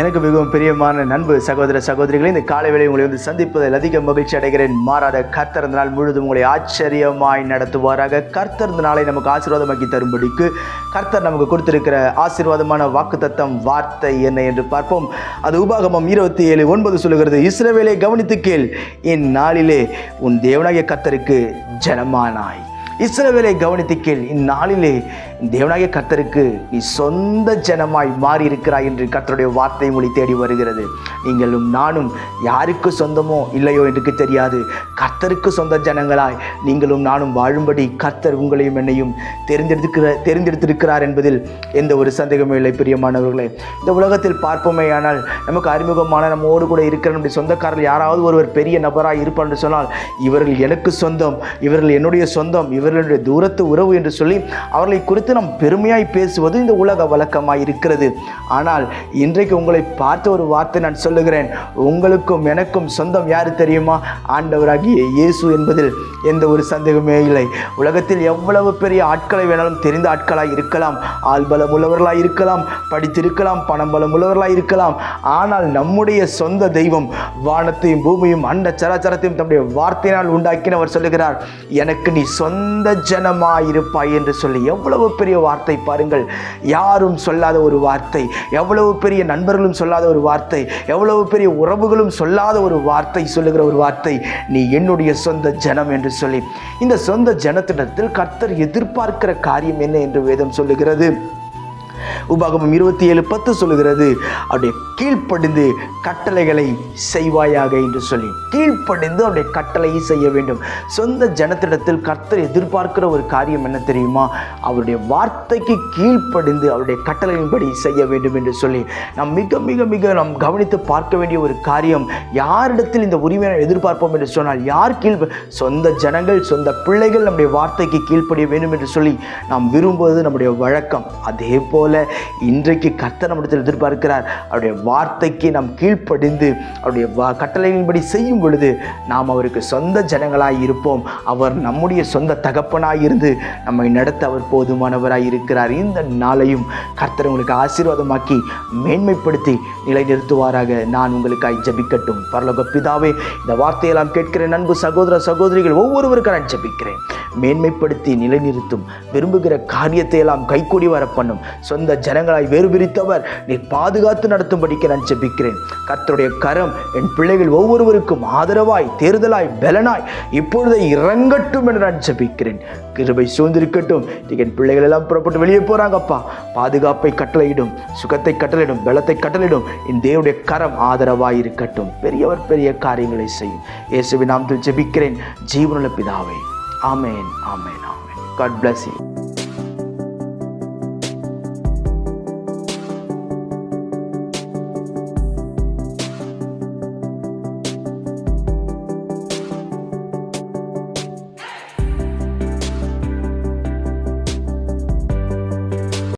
எனக்கு மிகவும் பிரியமான நண்பு சகோதர சகோதரிகளை இந்த காலை வேளை உங்களை வந்து சந்திப்பதில் அதிக மகிழ்ச்சி அடைகிறேன். மாறாத கர்த்தர்ந்த நாள் முழுதும் உங்களை ஆச்சரியமாய் நடத்துவாராக. கர்த்தர்ந்த நாளை நமக்கு ஆசீர்வாதமாக்கி தரும்படிக்கு கர்த்தர் நமக்கு கொடுத்திருக்கிற ஆசீர்வாதமான வாக்குத்தத்தம் வார்த்தை என்ன என்று பார்ப்போம். அது உபாகமம் இருபத்தி ஏழு ஒன்பது சொல்லுகிறது இஸ்ரவேலை கவனித்து கேள் நாளிலே உன் தேவனாகிய கர்த்தருக்கு ஜனமானாய். இஸ்ரவேலை கவனித்து கேள். இந்நாளிலே தேவனாகிய கர்த்தருக்கு நீ சொந்த ஜனமாய் மாறி இருக்கிறாய் என்று கர்த்தருடைய வார்த்தை மொழி தேடி வருகிறது. நீங்களும் நானும் யாருக்கு சொந்தமோ இல்லையோ என்று தெரியாது. கர்த்தருக்கு சொந்த ஜனங்களாய் நீங்களும் நானும் வாழும்படி கர்த்தர் உங்களையும் என்னையும் தெரிந்தெடுத்துக்கிற தெரிந்தெடுத்திருக்கிறார் என்பதில் எந்த ஒரு சந்தேகமும் இல்லை பிரியமானவர்களே. இந்த உலகத்தில் பார்ப்போமே ஆனால் நமக்கு அறிமுகமான நம்மோடு கூட இருக்கிற நம்முடைய சொந்தக்காரர்கள் யாராவது ஒருவர் பெரிய நபராக இருப்பார் என்று சொன்னால் இவர்கள் எனக்கு சொந்தம் இவர்கள் என்னுடைய சொந்தம் இவர்களுடைய தூரத்து உறவு என்று சொல்லி அவர்களை குறித்து நாம் பெருமையாய் பேசுவது இந்த உலக வழக்கமாய் இருக்கிறது. ஆனால் இன்றைக்கு உங்களை பார்த்த ஒரு வார்த்தை நான் சொல்லுகிறேன். உங்களுக்கும் எனக்கும் சொந்தம் யார் தெரியுமா? ஆண்டவராகிய இயேசு என்பதில் எந்த ஒரு சந்தேகமே இல்லை. உலகத்தில் எவ்வளவு பெரிய ஆட்களை வேணாலும் தெரிந்த ஆட்களாக இருக்கலாம். ஆள்பலம் உள்ளவர்களாக இருக்கலாம். படித்திருக்கலாம். பணம் பலம் உள்ளவர்களாக இருக்கலாம். ஆனால் நம்முடைய சொந்த தெய்வம் வானத்தையும் பூமியும் அண்ட சராச்சரத்தையும் தம்முடைய வார்த்தையினால் உண்டாக்கினவர் சொல்லுகிறார் எனக்கு நீ சொந்த ஜனமாயிருப்பாய் என்று சொல்லி எவ்வளவு பெரிய வார்த்தை பாருங்கள். யாரும் சொல்லாத ஒரு வார்த்தை எவ்வளவு பெரிய நண்பர்களும் சொல்லாத ஒரு வார்த்தை எவ்வளவு பெரிய உறவுகளும் சொல்லாத ஒரு வார்த்தை சொல்லுகிற ஒரு வார்த்தை நீ என்னுடைய சொந்த ஜனம் என்று சொல்லி இந்த சொந்த ஜனத்திடத்தில் கர்த்தர் எதிர்பார்க்கிற காரியம் என்ன என்று வேதம் சொல்லுகிறது? உபாகமம் இருபத்தி ஏழு பத்து சொல்லுகிறது அப்படியே கீழ்ப்படிந்து கட்டளைகளை செய்வாயாக என்று சொல்லி கீழ்ப்படிந்து அவருடைய கட்டளையை செய்ய வேண்டும். சொந்த ஜனத்திடத்தில் கர்த்தர் எதிர்பார்க்கிற ஒரு காரியம் என்ன தெரியுமா? அவருடைய வார்த்தைக்கு கீழ்ப்படிந்து அவருடைய கட்டளையின்படி செய்ய வேண்டும் என்று சொல்லி நாம் மிக மிக மிக நாம் கவனித்து பார்க்க வேண்டிய ஒரு காரியம் யாரிடத்தில் இந்த உரிமையை எதிர்பார்ப்போம் என்று சொன்னால் யார் கீழ் சொந்த ஜனங்கள் சொந்த பிள்ளைகள் நம்முடைய வார்த்தைக்கு கீழ்ப்படிய வேண்டும் என்று சொல்லி நாம் விரும்புவது நம்முடைய வழக்கம். அதே போல இன்றைக்கு கர்த்தர் நம்மிடத்தில் எதிர்பார்க்கிறார். அவருடைய வார்த்தைக்கு நாம் கீழ்ப்படிந்து அவருடைய வா கட்டளையின்படி செய்யும் பொழுது நாம் அவருக்கு சொந்த ஜனங்களாய் இருப்போம். அவர் நம்முடைய சொந்த தகப்பனாய் இருந்து நம்மை நடத்த அவர் போதுமானவராய் இருக்கிறார். இந்த நாளையும் கர்த்தர் உங்களுக்கு ஆசீர்வாதமாக்கி மேன்மைப்படுத்தி நிலைநிறுத்துவாராக. நான் உங்களுக்காய் ஜபிக்கட்டும். பரலோக பிதாவே இந்த வார்த்தையெல்லாம் கேட்கிறேன் நண்பு சகோதர சகோதரிகள் ஒவ்வொருவருக்கும் நான் ஜபிக்கிறேன். மேன்மைப்படுத்தி நிலைநிறுத்தும் விரும்புகிற காரியத்தை எல்லாம் கைக்கூடி வர பண்ணும் சொந்த ஜனங்களாய் வேறு பிரித்தவர் நீ பாதுகாத்து நடத்தும்படிக்கு நான் ஜெபிக்கிறேன். கர்த்தருடைய கரம் என் பிள்ளைகள் ஒவ்வொருவருக்கும் ஆதரவாய் தேர்தலாய் பலனாய் இப்பொழுதே இறங்கட்டும் என்று நான் ஜெபிக்கிறேன். கிருபை சூழ்ந்திருக்கட்டும். என் பிள்ளைகள் எல்லாம் புறப்பட்டு வெளியே போறாங்கப்பா. பாதுகாப்பை கட்டளையிடும் சுகத்தை கட்டளையிடும் பலத்தை கட்டளையிடும். என் தேவனுடைய கரம் ஆதரவாய் இருக்கட்டும். பெரியவர் பெரிய காரியங்களை செய்யும். இயேசுவின் நாம் ஜெபிக்கிறேன். ஜீவனுள்ள பிதாவை ஆமேன் ஆமேன் ஆமேன் காட் பிளஸ் யூ